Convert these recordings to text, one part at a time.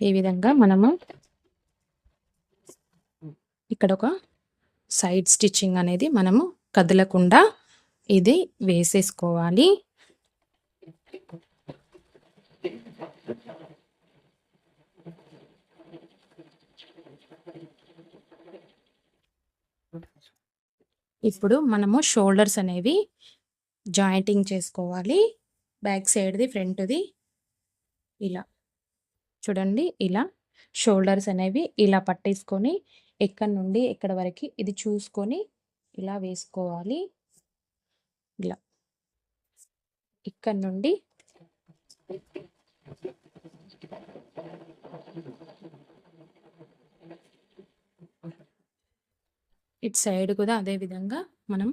ఈ విధంగా మనము ఇక్కడ ఒక సైడ్ స్టిచ్చింగ్ అనేది మనము కదలకుండా ఇది వేసేసుకోవాలి. ఇప్పుడు మనము షోల్డర్స్ అనేవి జాయింటింగ్ చేసుకోవాలి. బ్యాక్ సైడ్ది ఫ్రంట్ది ఇలా. చూడండి ఇలా షోల్డర్స్ అనేవి ఇలా పట్టేసుకొని ఎక్కడి నుండి ఎక్కడ వరకు ఇది చూసుకొని ఇలా వేసుకోవాలి. ఇలా ఇక్కడ నుండి ఇటు సైడ్ కూడా అదే విధంగా మనం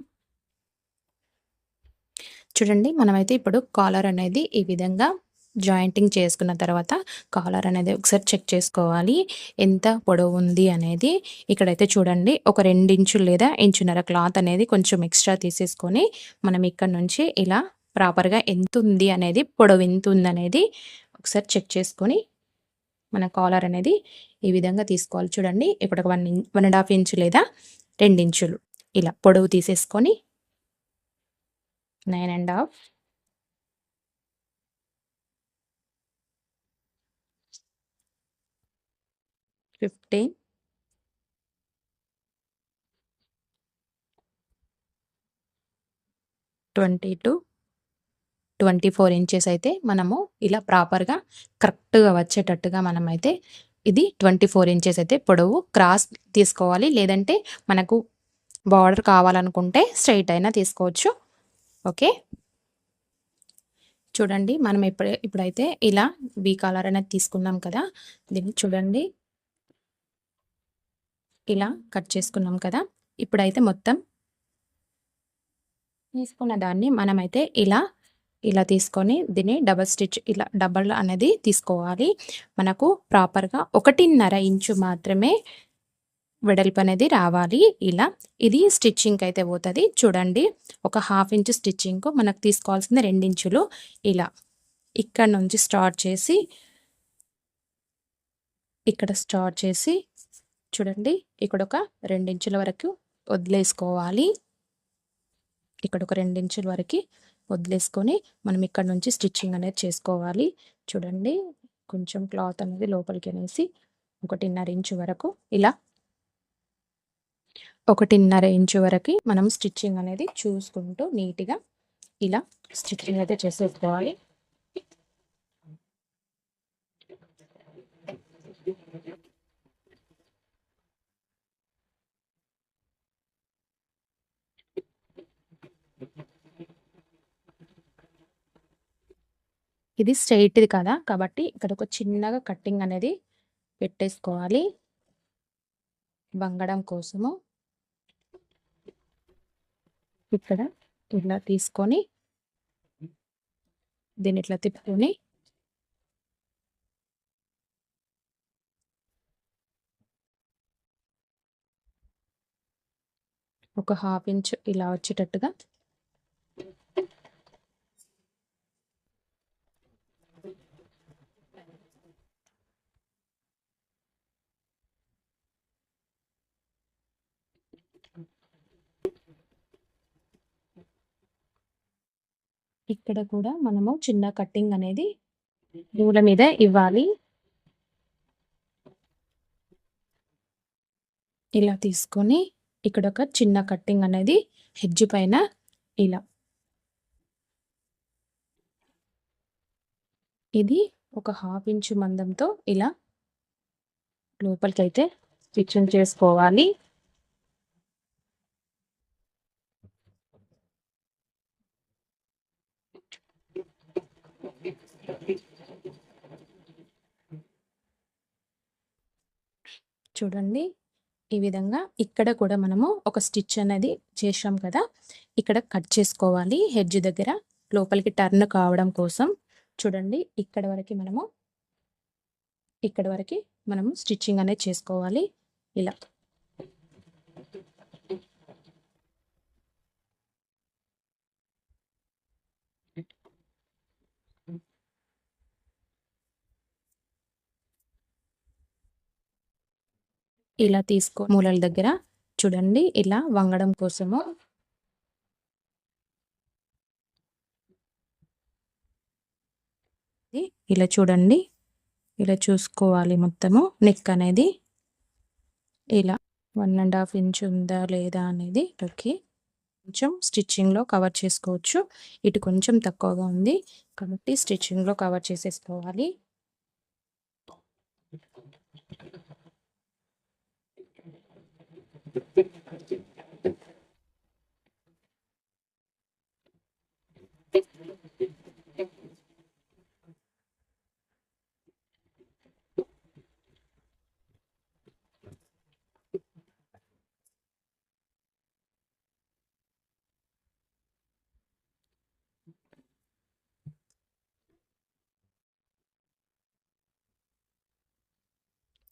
చూడండి మనమైతే ఇప్పుడు కాలర్ అనేది ఈ విధంగా జాయింటింగ్ చేసుకున్న తర్వాత కాలర్ అనేది ఒకసారి చెక్ చేసుకోవాలి. ఎంత పొడవు ఉంది అనేది ఇక్కడైతే చూడండి. ఒక ఇంచులు లేదా ఇంచున్నర క్లాత్ అనేది కొంచెం ఎక్స్ట్రా తీసేసుకొని మనం ఇక్కడ నుంచి ఇలా ప్రాపర్గా ఎంత ఉంది అనేది పొడవు ఎంత ఉంది అనేది ఒకసారి చెక్ చేసుకొని మన కాలర్ అనేది ఈ విధంగా తీసుకోవాలి. చూడండి. ఇప్పుడు ఒక one one and half inch లేదా రెండించులు ఇలా పొడవు తీసేసుకొని nine and half fifteen twenty two twenty four inches అయితే మనము ఇలా ప్రాపర్గా కరెక్ట్గా వచ్చేటట్టుగా మనమైతే ఇది ట్వంటీ ఫోర్ ఇంచెస్ అయితే పొడవు క్రాస్ తీసుకోవాలి. లేదంటే మనకు బార్డర్ కావాలనుకుంటే స్ట్రైట్ అయినా తీసుకోవచ్చు. ఓకే చూడండి మనం ఇప్పుడు ఇప్పుడైతే ఇలా బీ కాలర్ అనేది తీసుకున్నాం కదా. దీన్ని చూడండి. ఇలా కట్ చేసుకున్నాం కదా. ఇప్పుడైతే మొత్తం తీసుకున్న దాన్ని మనమైతే ఇలా ఇలా తీసుకొని దీన్ని డబల్ స్టిచ్ ఇలా డబల్ అనేది తీసుకోవాలి. మనకు ప్రాపర్గా ఒకటిన్నర ఇంచు మాత్రమే వెడల్పు అనేది రావాలి. ఇలా ఇది స్టిచ్చింగ్ అయితే పోతుంది. చూడండి ఒక హాఫ్ ఇంచ్ స్టిచ్చింగ్ మనకు తీసుకోవాల్సింది రెండించులు ఇలా ఇక్కడ నుంచి స్టార్ట్ చేసి ఇక్కడ స్టార్ట్ చేసి చూడండి ఇక్కడ ఒక రెండించుల వరకు వదిలేసుకోవాలి. ఇక్కడ ఒక రెండించుల వరకు వదిలేసుకొని మనం ఇక్కడ నుంచి స్టిచ్చింగ్ అనేది చేసుకోవాలి. చూడండి కొంచెం క్లాత్ అనేది లోపలికి అనేసి ఒకటిన్నర ఇంచు వరకు ఇలా ఒకటిన్నర ఇంచు వరకు మనం స్టిచ్చింగ్ అనేది చూసుకుంటూ నీట్గా ఇలా స్టిచ్చింగ్ అయితే చేసేసుకోవాలి. ఇది స్ట్రైట్ది కదా కాబట్టి ఇక్కడ ఒక చిన్నగా కట్టింగ్ అనేది పెట్టేసుకోవాలి. వంగడం కోసము. ఇక్కడ ఇలా తీసుకొని దీన్ని ఇట్లా తిప్పుకొని ఒక హాఫ్ ఇంచ్ ఇలా వచ్చేటట్టుగా ఇక్కడ కూడా మనము చిన్న కట్టింగ్ అనేది నూల మీద ఇవ్వాలి. ఇలా తీసుకొని ఇక్కడ ఒక చిన్న కట్టింగ్ అనేది హెడ్జ్ పైన ఇలా. ఇది ఒక హాఫ్ ఇంచు మందంతో ఇలా లోపలికైతే స్టిచ్చింగ్ చేసుకోవాలి. చూడండి. ఈ విధంగా ఇక్కడ కూడా మనము ఒక స్టిచ్ అనేది చేసాం కదా. ఇక్కడ కట్ చేసుకోవాలి. హెడ్జ్ దగ్గర లోపలికి టర్న్ కావడం కోసం. చూడండి. ఇక్కడ వరకు మనము ఇక్కడ వరకు మనము స్టిచ్చింగ్ అనేది చేసుకోవాలి. ఇలా. ఇలా తీసుకో మూలల దగ్గర. చూడండి ఇలా వంగడం కోసము. ఇలా చూడండి ఇలా చూసుకోవాలి మొత్తము. నెక్ అనేది ఇలా వన్ అండ్ హాఫ్ ఇంచ్ ఉందా లేదా అనేది ఓకే కొంచెం స్టిచ్చింగ్లో కవర్ చేసుకోవచ్చు. ఇటు కొంచెం తక్కువగా ఉంది కాబట్టి స్టిచ్చింగ్లో కవర్ చేసేసుకోవాలి. ハッピー。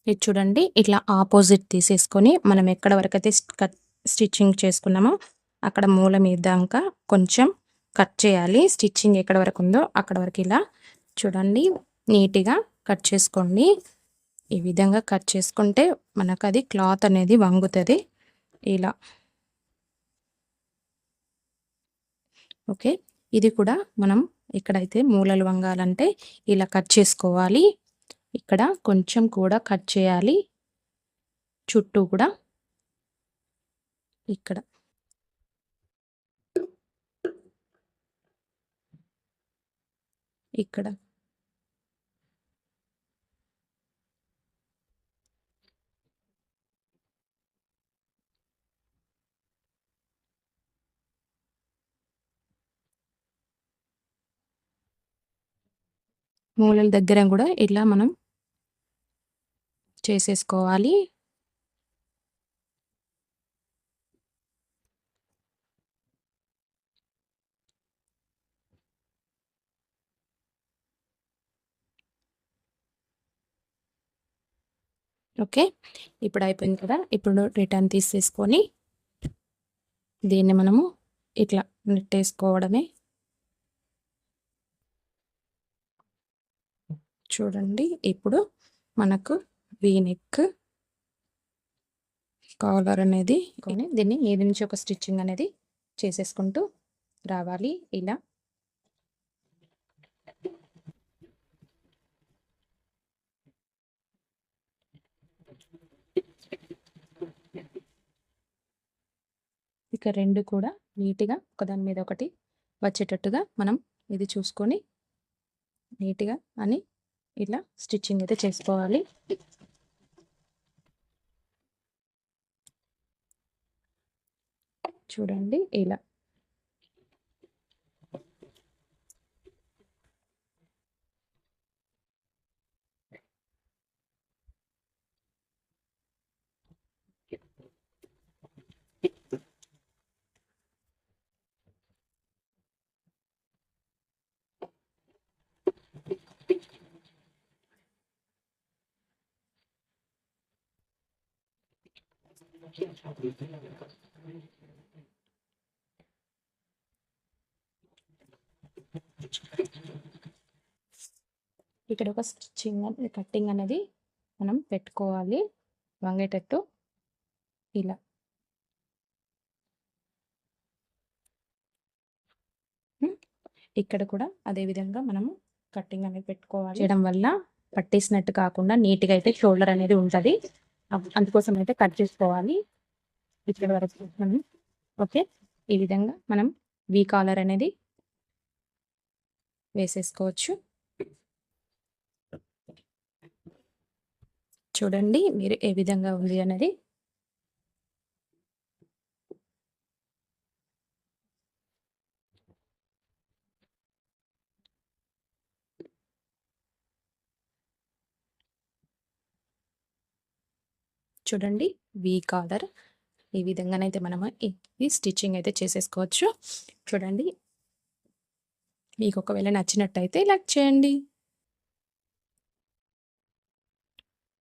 ఇది చూడండి ఇట్లా ఆపోజిట్ తీసేసుకొని మనం ఎక్కడ వరకు అయితే కట్ స్టిచ్చింగ్ చేసుకున్నామో అక్కడ మూల మీద కొంచెం కట్ చేయాలి. స్టిచ్చింగ్ ఎక్కడ వరకు ఉందో అక్కడ వరకు ఇలా చూడండి నీట్గా కట్ చేసుకోండి. ఈ విధంగా కట్ చేసుకుంటే మనకు అది క్లాత్ అనేది వంగుతుంది. ఇలా. ఓకే ఇది కూడా మనం ఎక్కడైతే మూలలు వంగాలంటే ఇలా కట్ చేసుకోవాలి. ఇక్కడ కొంచెం కూడా కట్ చేయాలి. చుట్టూ కూడా ఇక్కడ. ఇక్కడ. మూలల దగ్గర కూడా ఇలా మనం చేసేసుకోవాలి. ఓకే. ఇప్పుడు అయిపోయింది కదా. ఇప్పుడు రిటర్న్ తీసేసుకొని దీన్ని మనము ఇట్లా నెట్టేసుకోవడమే. చూడండి. ఇప్పుడు మనకు వీనెక్ కాలర్ అనేది దీన్ని ఏది నుంచి ఒక స్టిచ్చింగ్ అనేది చేసేసుకుంటూ రావాలి. ఇలా. ఇక రెండు కూడా నీట్గా ఒకదాని మీద ఒకటి వచ్చేటట్టుగా మనం ఇది చూసుకొని నీట్గా అని ఇలా స్టిచ్చింగ్ అయితే చేసుకోవాలి. చూడండి. ఇలా. ఇక్కడ ఒక స్టిచ్చింగ్ కట్టింగ్ అనేది మనం పెట్టుకోవాలి. వంగేటట్టు ఇలా. ఇక్కడ కూడా అదే విధంగా మనము కట్టింగ్ అనేది పెట్టుకోవాలి. చేయడం వల్ల పట్టేసినట్టు కాకుండా నీట్గా అయితే షోల్డర్ అనేది ఉంటుంది. అందుకోసం అయితే కట్ చేసుకోవాలి. ఇక్కడ వరకు మనం ఓకే? ఈ విధంగా మనం వీ కాలర్ అనేది వేసేసుకోవచ్చు. చూడండి మీరు ఏ విధంగా ఉంది అనేది. చూడండి వీ కాలర్ ఈ విధంగానైతే మనము ఈ స్టిచ్చింగ్ అయితే చేసేసుకోవచ్చు. చూడండి మీకు ఒకవేళ నచ్చినట్టయితే లైక్ చేయండి.